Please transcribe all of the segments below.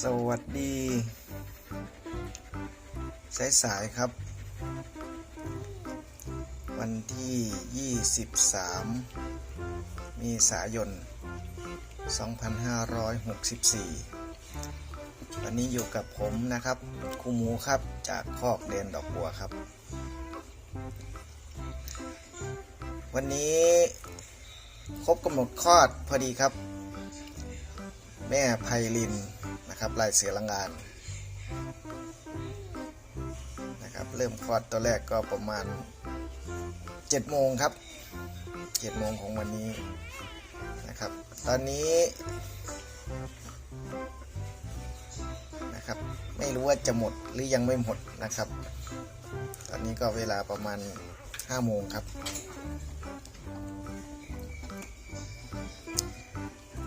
สวัสดี สายสายครับ วันที่ 23 มีสายน 2564 วันนี้อยู่กับผมนะครับครูหมูครับจากคอกเดนดอกบัวครับ วันนี้ครบกำหนดคลอดพอดีครับ แม่ไพลินนะครับลายเสือลังงานนะครับเริ่มคลอดตัวแรกก็ประมาณ7โมงครับ7โมงของวันนี้นะครับ ตอนนี้นะครับไม่รู้ว่าจะหมดหรือยังไม่หมดนะครับ ตอนนี้ก็เวลาประมาณ5โมงครับ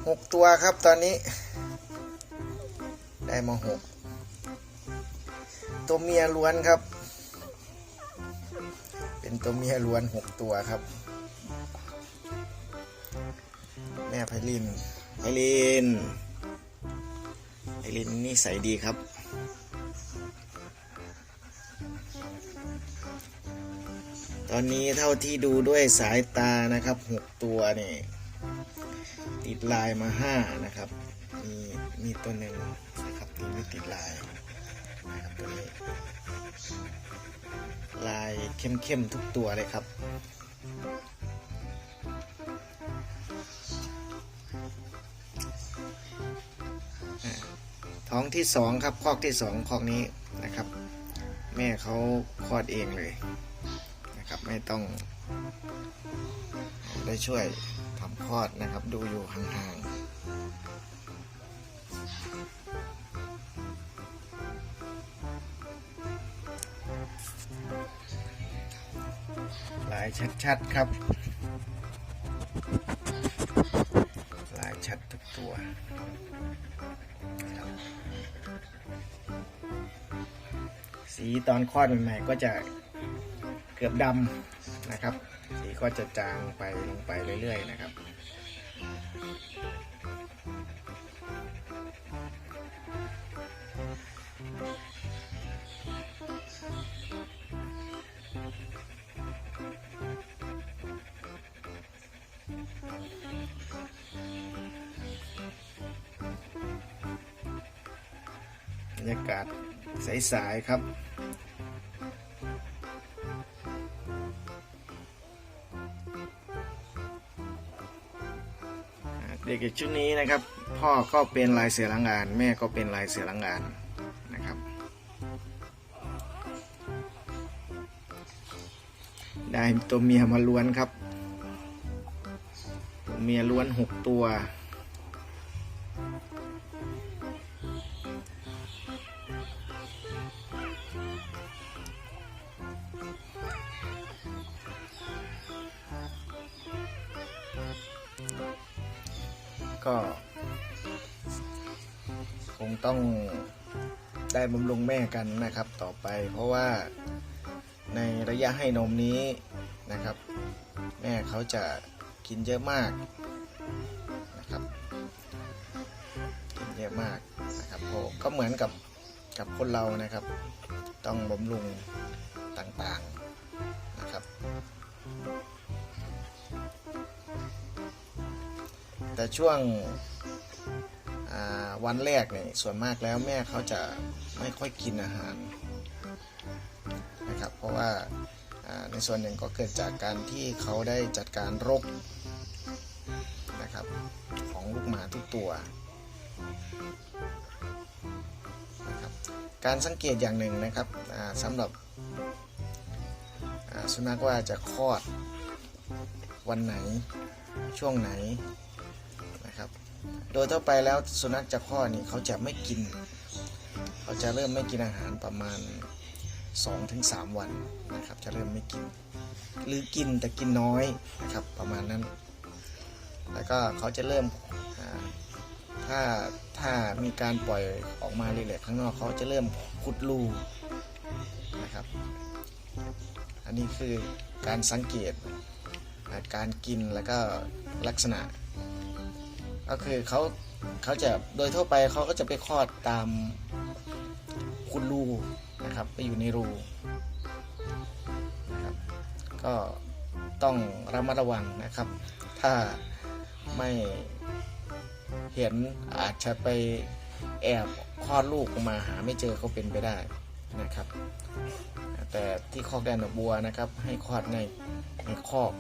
หกตัวครับตอนนี้ ได้มาหกตัวเมียล้วนครับ เป็นตัวเมียล้วนหกตัวครับ แม่ไพลินไพลินไพลินนี่ใสยดีครับตอนนี้เท่าที่ดูด้วยสายตานะครับหกตัวนี่ติดลายมาห้านะครับ มีมีตัวหนึ่งนะครับที่ไม่ติดลายนะครับตัวนี้ลายเข้มๆทุกตัวเลยครับท้องที่สองครับคอกที่สองคอกนี้นะครับ แม่เขาคลอดเองเลยนะครับไม่ต้องได้ช่วยทำคลอดนะครับ ดูอยู่ห่างๆ ลายชัดๆครับ ลายชัดทุกตัวสีตอนคลอดใหม่ๆก็จะเกือบดำนะครับ สีก็จะจางไปลงไปเรื่อยๆนะครับ รรยากาศใสๆครับ เด็กๆชุดนี้นะครับ พ่อก็เป็นลายเสือลังงาน แม่ก็เป็นลายเสือลังงานนะครับ ได้ตัวเมียมาล้วนครับ ตัวเมียล้วนหกตัว ก็ คงต้องได้บำรุงแม่กันนะครับต่อไป เพราะว่าในระยะให้นมนี้นะครับ แม่เขาจะกินเยอะมากนะครับกินเยอะมากนะครับพก็เหมือนกับกับคนเรานะครับ ต้องบำรุงต่างๆ แต่ช่วงวันแรกเนี่ยส่วนมากแล้วแม่เขาจะไม่ค่อยกินอาหารนะครับเพราะว่าในส่วนหนึ่งก็เกิดจากการที่เขาได้จัดการรกนะครับของลูกหมาทุกตัวนะครับการสังเกตอย่างหนึ่งนะครับสำหรับสุนัขว่าจะคลอดวันไหนช่วงไหน โดยทั่วไปแล้วสุนัขจะข้อดนี่เขาจะไม่กิน เขาจะเริ่มไม่กินอาหารประมาณ 2-3 วันนะครับ จะเริ่มไม่กิน หรือกินแต่กินน้อยนะครับประมาณนั้น แล้วก็เขาจะเริ่มถ้าถ้ามีการปล่อยออกมาเรื่อยๆข้างนอกเขาจะเริ่มขุดรูนะครับ อันนี้คือการสังเกตการกินแล้วก็ลักษณะ ก็คือเขาเขาจะโดยทั่วไปเขาก็จะไปคลอดตามคุณรูนะครับ ไปอยู่ในรูนะครับก็ต้องระมัดระวังนะครับ ถ้าไม่เห็นอาจจะไปแอบคลอดลูกมาหาไม่เจอก็เป็นไปได้นะครับ แต่ที่คอกแดนดอกบัวนะครับ ให้คลอดในในคอก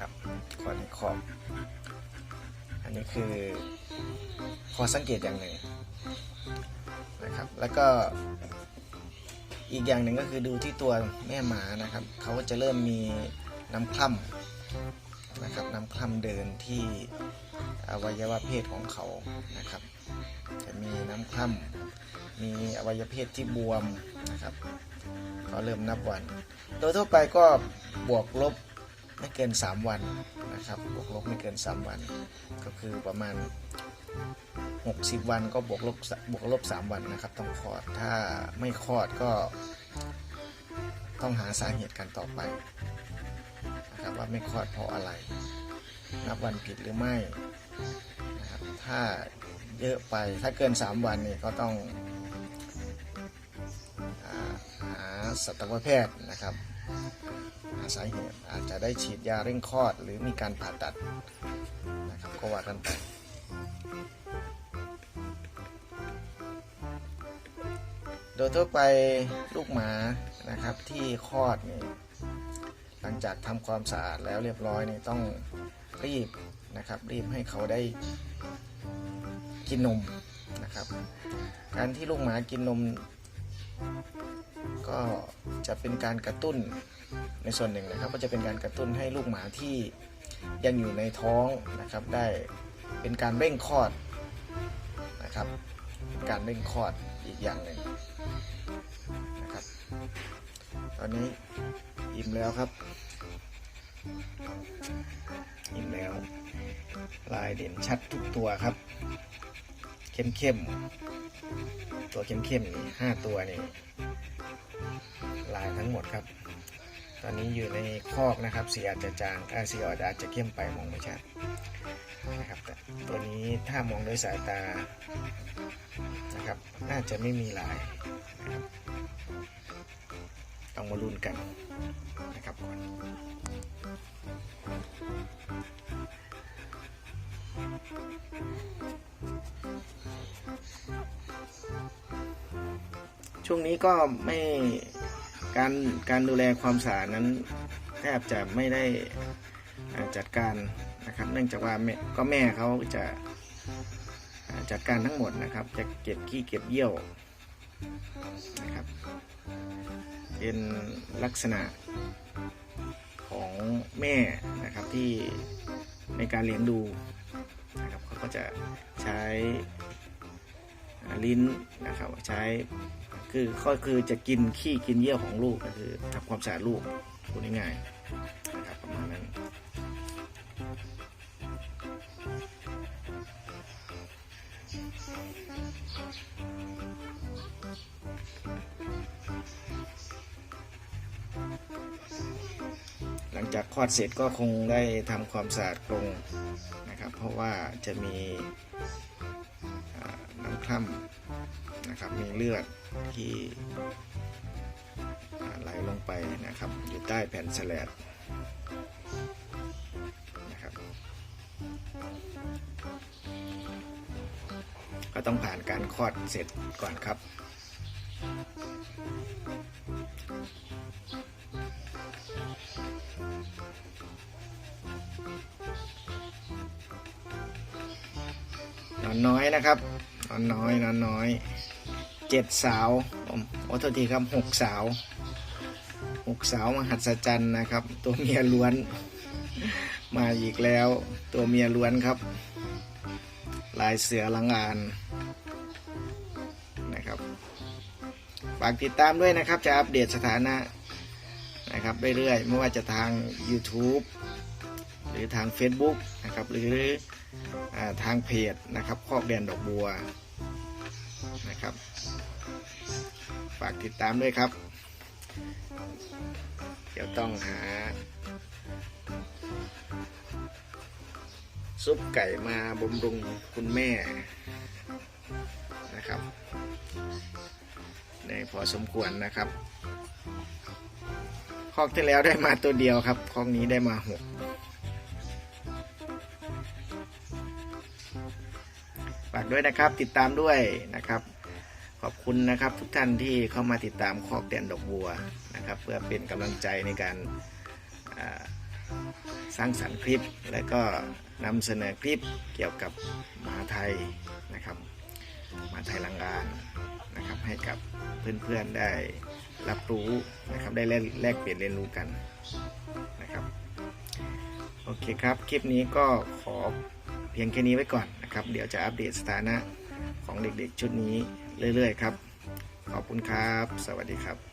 ครับคลอดในคอกอั นนี้คือข้อสังเกตอย่างหนึ่งนะครับ แล้วก็อีกอย่างหนึ่งก็คือดูที่ตัวแม่หมานะครับเขาก็จะเริ่มมีน้ำคร่ำนะครับน้ำคร่ำเดินที่อวัยวะเพศของเขานะครับ จะมีน้ำคร่ำมีอวัยวะเพศที่บวมนะครับก็เริ่มนับวัน โดยทั่วไปก็บวกลบ ไม่เกิน 3 วันนะครับบวกลบไม่เกิน 3 วัน ก็คือประมาณ 60 วันก็บวกลบบวกลบ 3 วันนะครับ ต้องคลอดถ้าไม่คลอดก็ต้องหาสาเหตุกันต่อไปนะครับว่าไม่คลอดเพราะอะไร นับวันผิดหรือไม่นะครับถ้าเยอะไปถ้าเกิน 3 วันนี่ก็ต้องหาสัตวแพทย์นะครับ หาสาเหตุอาจจะได้ฉีดยาเร่งคลอด หรือมีการผ่าตัดนะครับก็ว่ากันไปโดยทั่วไปลูกหมานะครับที่คลอดนี่หลังจากทำความสะอาดแล้วเรียบร้อยนี่ต้องรีบนะครับรีบให้เขาได้กินนมนะครับ การที่ลูกหมากินนม ก็จะเป็นการกระตุ้นในส่วนหนึ่งนะครับ ก็จะเป็นการกระตุ้นให้ลูกหมาที่ยังอยู่ในท้องนะครับ ได้เป็นการเร่งคลอดนะครับการเร่งคลอดอีกอย่างหนึ่งนะครับ ตอนนี้อิ่มแล้วครับ อิ่มแล้ว ลายเด่นชัดทุกตัวครับ เข้มเข้มๆ ตัวเข้มเข้มๆนี่ห้าตัวนี่ลายทั้งหมดครับ ตอนนี้อยู่ในคอกนะครับสีอาจจะจางสีอาจจะอาจจะเข้มไปมองไม่ชัดนะครับแต่ตัวนี้ถ้ามองด้วยสายตานะครับ น่าจะไม่มีลายนะครับต้องมาลุ้นกันนะครับก่อน ช่วงนี้ก็ไม่การการดูแลความสะอาดนั้นแทบจะไม่ได้จัดการนะครับ เนื่องจากว่าก็แม่เขาจะจัดการทั้งหมดนะครับ จะเก็บขี้เก็บเยี่ยวนะครับ เป็นลักษณะของแม่นะครับที่ในการเลี้ยงดูนะครับเขาก็จะใช้ลิ้นนะครับใช้ คือก็คือจะกินขี้กินเยี่ยวของลูกก็คือทำความสะอาดลูกพูดง่ายๆนะครับประมาณนั้นหลังจากคลอดเสร็จก็คงได้ทำความสะอาดกรงนะครับ เพราะว่าจะมีน้ำคร่ำ นะครับ มีเลือดที่ไหลลงไปนะครับ อยู่ใต้แผ่นแสลดนะครับก็ต้องผ่านการคลอดเสร็จก่อนครับนอนน้อยนะครับ นอนน้อย นอนน้อย เจ็ดสาวโอ้โทษทีครับหกสาวหกสาวมหัศจรรย์นะครับ ตัวเมียล้วน มาอีกแล้ว ตัวเมียล้วนครับ ลายเสือลังอานนะครับฝากติดตามด้วยนะครับ จะอัปเดตสถานะนะครับเรื่อยๆไม่ว่าจะทาง YouTube หรือทาง Facebook นะครับหรืออทางเพจนะครับคอกแดนดอกบัว ฝากติดตามด้วยครับ เดี๋ยวต้องหา ซุปไก่มาบำรุงคุณแม่นะครับได้พอสมควรนะครับคอกที่แล้วได้มาตัวเดียวครับคอกนี้ได้มาหกฝากด้วยนะครับติดตามด้วยนะครับ ขอบคุณนะครับทุกท่านที่เข้ามาติดตามคอกแดนดอกบัวนะครับ เพื่อเป็นกำลังใจในการสร้างสรรค์คลิป และก็นำเสนอคลิปเกี่ยวกับหมาไทยนะครับหมาไทยลังกานนะครับให้กับเพื่อนๆได้รับรู้นะครับได้แลกแลกเปลี่ยนเรียนรู้กันนะครับโอเคครับคลิปนี้ก็ขอเพียงแค่นี้ไว้ก่อนนะครับ เดี๋ยวจะอัปเดตสถานะของเด็กๆชุดนี้ เรื่อยๆครับ ขอบคุณครับ สวัสดีครับ